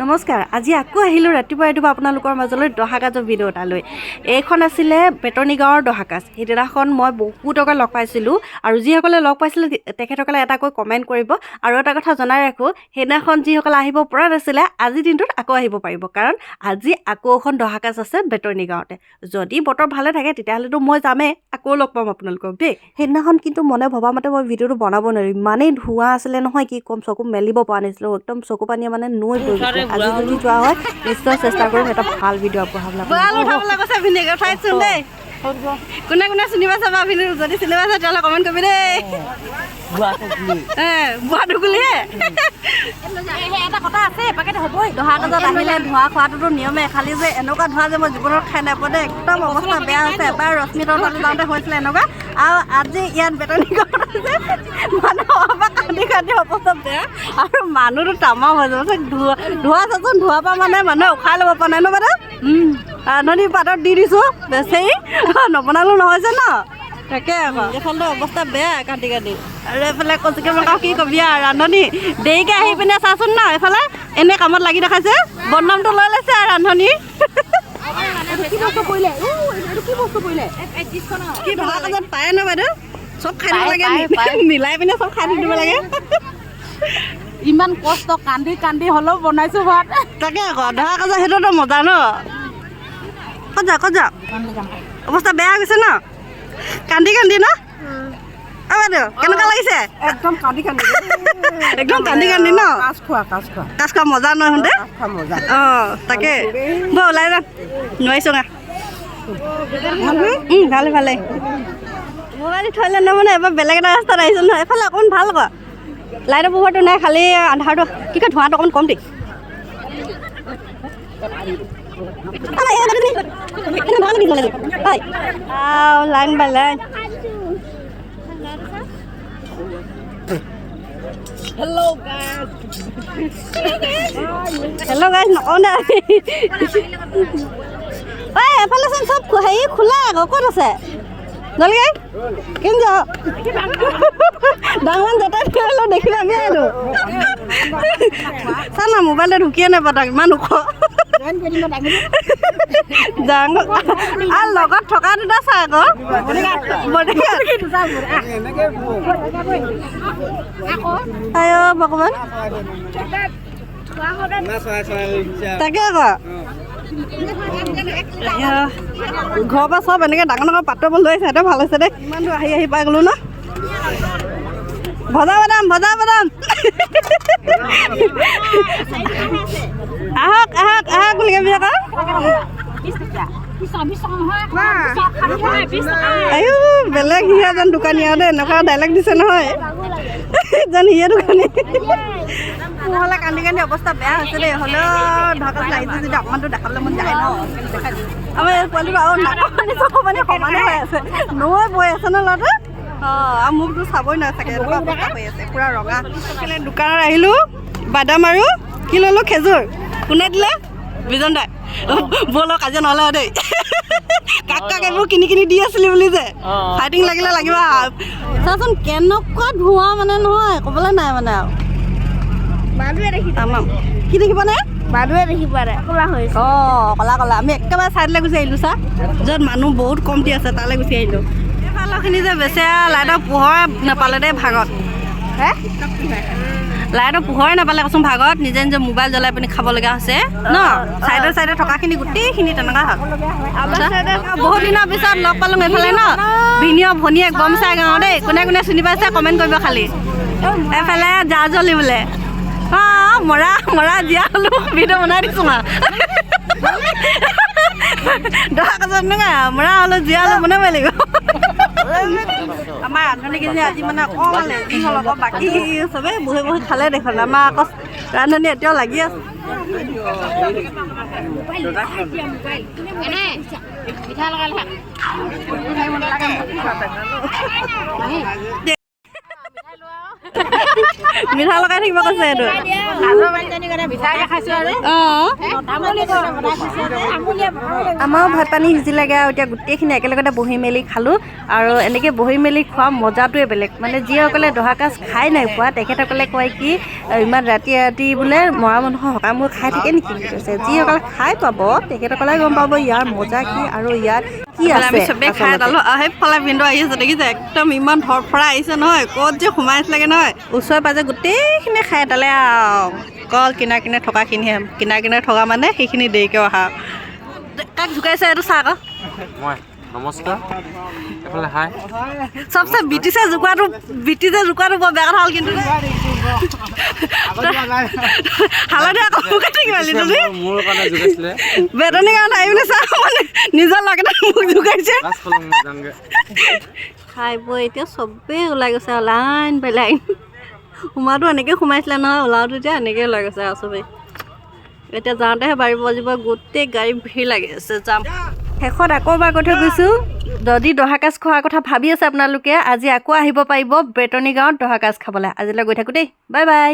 নমস্কাৰ, আজি আকৌ আহিলোঁ ৰাতিপুৱা ৰাতিপুৱা আপোনালোকৰ মাজলৈ দহাকাজৰ ভিডিঅ' এটা এইখন আছিলে বেতনী গাঁৱৰ দহাকাজ। সেইদিনাখন মই বহুতকে লগ পাইছিলোঁ আৰু যিসকলে লগ পাইছিলে তেখেতসকলে এটা কৈ কমেণ্ট কৰিব আৰু এটা কথা জনাই ৰাখোঁ, সেইদিনাখন যিসকলে আহিব পৰা নাছিলে আজিৰ দিনটোত আকৌ আহিব পাৰিব। কাৰণ আজি আকৌ এখন দহাকাজ আছে বেতনী গাঁৱতে যদি বতৰ ভালে থাকে, তেতিয়াহ'লেতো মই যামেই। আকৌ লগ পাম আপোনালোকক দেই। সেইদিনাখন কিন্তু মনে ভবা মতে মই ভিডিঅ'টো বনাব নোৱাৰিম ইমানেই ধোঁৱা আছিলে নহয়, কি ক'ম, চকু মেলিব পৰা নাছিলোঁ। একদম চকু পানীয়ে মানে নৈ গৈছে। আজি যদি যোৱা হয় নিশ্চয় চেষ্টা কৰিম এটা ভালো ভিডিঅ' আগবঢ়াবলৈ কৈছে ভিনিক উঠাইছোন দেই। কোনে কোনে চিনি পাইছে বা ভিনিক যদি চিনি পাইছে তেতিয়াহ'লে কমেণ্ট কৰিবি দেই। এ বুঢ়া ঢুকুলিহে। এটা কথা আছে এপাকেট হ'বই। দহা কাজত আহিলে ধোঁৱা খোৱাটোতো নিয়মে খালি যে এনেকুৱা ধোঁৱা যে মই জীৱনত খাই নাপাওঁ দেই। একদম অৱস্থা বেয়া হৈছে এবাৰ ৰশ্মিতৰ তাত যাওঁতে হৈছিলে এনেকুৱা। আৰু আজি ইয়াত বেতনী গাঁৱত অৱস্থা বেয়া আৰু মানুহটো তামাম হৈ যাব। ধোঁৱা ধোঁৱা চাচোন ধোঁৱা পৰা মানে মানুহে উশাহ ল'ব পৰা নাই ন বাইদেউ? ৰান্ধনি পাতত দি দিছোঁ বেচেৰি। নবনালেও নহয় যে ন? তাকে আকৌ। এইফালেতো অৱস্থা বেয়া কাটি কাটি। আৰু এইফালে কচুকে মকাও কি কবি আৰু ৰান্ধনি। দেৰিকৈ আহি পিনে চাচোন ন এইফালে। এনে কামত লাগি দেখাইছে। বদনামটো লৈ লৈছে আৰু ৰান্ধনি। কি ধৰা কাজত পায় ন বাইদেউ? চব খাই দিব লাগে নি- মিলাই পিনে চব খাই দিব লাগে। ইমান কষ্ট কান্দি কান্দি হ'লেও বনাইছো ভাত। তাকে আকৌ ধৰা কাজৰ সেইটোতো মজা ন? ক'ত যা ক'ত যা? অৱস্থা বেয়া গৈছে ন? কান্দি কান্দি ন? অ বাইদেউ কেনেকুৱা লাগিছে? একদম কান্দি কান্দি। একদম কান্দি কান্দি ন? কাজ খোৱা কাজ খোৱা। কাজ খোৱা মজা নহয় শুনতে কাজ অঁ তাকে। বৌ ওলাই যা। নোৱাৰিছোঁ না? ভালে ভালে। মোবাইল থৈলে নে মানে এবাৰ বেলেগ এটা ৰাস্তাত আহিছোঁ নহয় এফালে অকণমান ভালো আকৌ। লাইটৰ পোহৰটো নাই খালি আন্ধাৰটো কি কয় ধোঁৱাটো অকণমান কম দেই। Line by line. Hello' guys নকওঁ দে। ঐ এফালে চোন চব হেৰি খোলা আকৌ ক'ত আছে? জলদি কেম যাওঁ ডাঙৰ যাতায়াত কৰিলেও দেখিলে আমি আৰু চা না মোবাইলটো ঢুকিয়ে নাপাতক ইমান ওখ। আৰু লগত থকা দুটা চা আকৌ। ভগৱান। তাকে আকৌ। ঘৰৰ পৰা চব এনেকৈ ডাঙৰ ডাঙৰ পাত্ৰ লৈ আহিছে ভাল হৈছে দেই। ইমান দূৰ আহি আহি পাই গ'লো ন? ভজা বাদাম ভজা বাদাম। আহক আহক আহক বুলি কবি আকৌ। বেলেগ সিহে যেন দোকানী আৰু দেই এনেকুৱা ডাইলেক্ট দিছে নহয়। যেন সিহে দোকানী। মোৰ হ'লে কান্দি কান্দি অৱস্থা বেয়া হৈছে দেই। হ'লেও ঢকাত লাগিছে যদি অকণমানটো দেখাবলৈ মন যায় ন। আমাৰ এই পোৱালিটো আৰু চকু পানী সমানে হৈ আছে। নৈ বৈ আছে ন ল'ৰাটো? অঁ আৰু মোকতো চাবই নোৱাৰে চাগে এনেকুৱা অৱস্থা হৈ আছে পূৰা ৰঙা। কেলে দোকানত আহিলোঁ বাদাম আৰু কি ল'লোঁ খেজুৰ। কোনে দিলে? বিজন দাই। ব'লক কাজিয়া নহ'লে দেই। কাক কাক এইবোৰ কিনি কিনি দি আছিলি বুলি যে? ফাইটিং লাগিলে লাগিব চাচোন কেনেকুৱা ধোঁৱা মানে নহয় ক'বলৈ নাই মানে আৰু। তামাম কি দেখিবনে মানুহে দেখি পোৱা নাই। ক'লা হৈ অঁ কলা কলা। আমি একেবাৰে ছাইডলৈ গুচি আহিলোঁ চা। য'ত মানুহ বহুত কমটি আছে তালৈ গুচি আহিলোঁ। এইফালৰখিনি যে বেচে লাইটৰ পোহৰ নাপালে দেই ভাগত। হে? লাইটৰ পোহৰে নাপালে কচোন ভাগত। নিজে নিজে মোবাইল জ্বলাই পিনি খাবলগীয়া হৈছে। ন চাইডে চাইডে থকাখিনি গোটেইখিনি তেনেকুৱা হ'ল। বহুত দিনৰ পিছত লগ পালোঁ এইফালে ন? ভিনিয় ভনীয়েক বমচাই গাঁও দেই। কোনে কোনে চিনি পাইছে? কমেণ্ট কৰিব খালি। এইফালে জা জ্বলি বোলে। অঁ মৰা মৰা জীয়া হ'লো ভিডিঅ' বনাই দিছোঁ মা দহা কাজত নহয় মৰা হ'লো জীয়া হ'লো বনাবই লাগিব আমাৰ ৰান্ধনীকেইজনী আজি মানে অকণমান লেজি হ'ল আকৌ বাকী চবেই বহি বহি খালে দেখোন আমাৰ আকৌ ৰান্ধনী এতিয়াও লাগি আছে মিঠা লগাই থাকিব কৈছে এইটো। আমাৰো ভাত পানী সিজিলেগে আৰু এতিয়া গোটেইখিনি একেলগতে বহি মেলি খালোঁ। আৰু এনেকৈ বহি মেলি খোৱা মজাটোৱে বেলেগ। মানে যিসকলে দহা কাজ খাই নাই পোৱা তেখেতসকলে কয় কি "অ, ইমান ৰাতি ৰাতি বোলে মৰা মানুহৰ সকামবোৰ খাই থাকে নেকি? বুলি কৈছে। যিসকলে খাই পাব তেখেতসকলে গম পাব ইয়াৰ মজা কি আৰু ইয়াত কি আমি আছে? চবেই খাই আৰু সেইফালে ভিনদেউ আহি আছে দেখিছে একদম ইমান ধৰফৰা আহিছে নহয় ক'ত যে সোমাই আছিলেগে নহয়। ওচৰে পাজৰে গোটেইখিনি খাই এটালে আৰু অকল কিনাৰ কিনাৰে থকাখিনিহে কিনাৰ কিনাৰে থকা মানে সেইখিনি দেৰিকৈ অহা। কাক জোকাইছে এইটো চাহ আকৌ? মই। নমস্কাৰ। এইফালে হাই। চবচে ব্ৰিটিছে জোকোৱাটো ব্ৰিটিছে জোকোৱাটো বৰ বেয়া কথা হ'ল কিন্তু হালধীয়া কমকৈ থাকিব লিটুলি মোৰ কাৰণে জোকাইছিলে আহি পিনে চাহ মানে নিজৰ লগতে মোক জোকাইছে। খাই বৈ এতিয়া চবেই ওলাই গৈছে আৰু লাইন বাই লাইন। সোমাটো এনেকৈ সোমাইছিলে নহয় ওলাওতো এতিয়া এনেকৈ ওলাই গৈছে আৰু চবেই। এতিয়া যাওঁতেহে বাৰী বজিব গোটেই গাড়ী ভিৰ লাগি আছে যাম শেষত আকৌ এবাৰ কৈ থৈ গৈছোঁ। যদি দহা কাজ খোৱাৰ কথা ভাবি আছে আপোনালোকে আজি আকৌ আহিব পাৰিব বেতনী গাঁৱত দহা কাজ খাবলৈ। আজিলৈ গৈ থাকোঁ দেই। Bye bye.